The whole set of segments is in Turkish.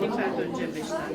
Tekrar döneceğim beş tane.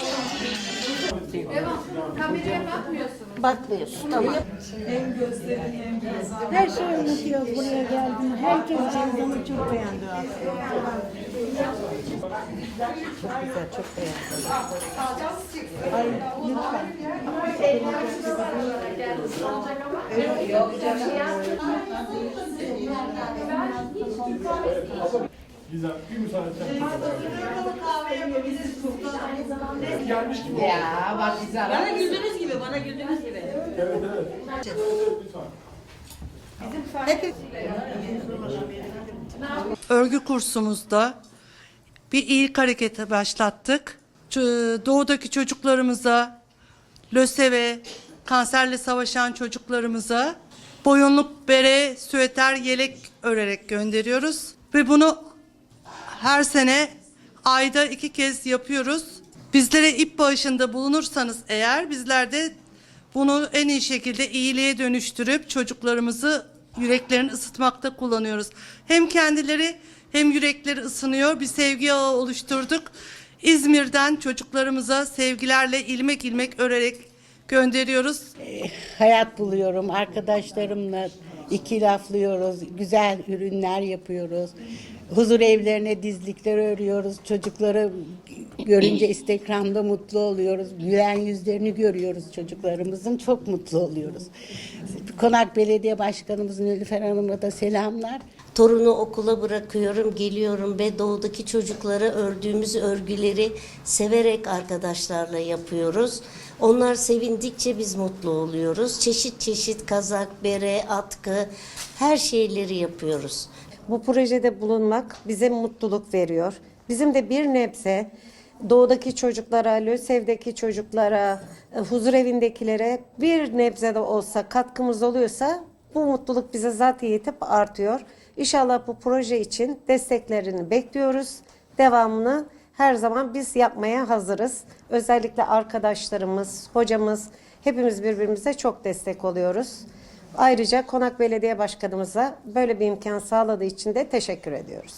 Devam. Kameraya bakmıyorsunuz. bakmıyorsun ama. Her şeyi unutuyoruz buraya geldim. Herkes Ceylan'ı çok beğendi aslında. Güzel, çok beğendim. Ay lütfen. Güzel. Bir müsaade eder Gelmiş gibi. Ya bak güzel. Bana güldüğünüz gibi, bana güldüğünüz gibi. Evet evet. Lütfen. Örgü kursumuzda bir ilk harekete başlattık. Doğudaki çocuklarımıza, LÖSEV'e, kanserle savaşan çocuklarımıza boyunluk, bere, süeter, yelek örerek gönderiyoruz. Ve bunu her sene ayda iki kez yapıyoruz. Bizlere ip bağışında bulunursanız eğer bizler de bunu en iyi şekilde iyiliğe dönüştürüp çocuklarımızı yüreklerini ısıtmakta kullanıyoruz. Hem kendileri hem yürekleri ısınıyor. Bir sevgi ağı oluşturduk. İzmir'den çocuklarımıza sevgilerle ilmek ilmek örerek gönderiyoruz. Hayat buluyorum. Arkadaşlarımla iki laflıyoruz. Güzel ürünler yapıyoruz. Huzur evlerine dizlikler örüyoruz. Çocukları görünce Instagram'da mutlu oluyoruz. Gülen yüzlerini görüyoruz çocuklarımızın. Çok mutlu oluyoruz. Konak Belediye Başkanımız Nilüfer Hanım'a da selamlar. Torunu okula bırakıyorum, geliyorum ve doğudaki çocuklara ördüğümüz örgüleri severek arkadaşlarla yapıyoruz. Onlar sevindikçe biz mutlu oluyoruz. Çeşit çeşit kazak, bere, atkı her şeyleri yapıyoruz. Bu projede bulunmak bize mutluluk veriyor. Bizim de bir nebze doğudaki çocuklara, LÖSEV'deki çocuklara, e, huzur evindekilere bir nebze de olsa katkımız oluyorsa bu mutluluk bize zaten yetip artıyor. İnşallah bu proje için desteklerini bekliyoruz. Devamını her zaman biz yapmaya hazırız. Özellikle arkadaşlarımız, hocamız hepimiz birbirimize çok destek oluyoruz. Ayrıca Konak Belediye Başkanımıza böyle bir imkan sağladığı için de teşekkür ediyoruz.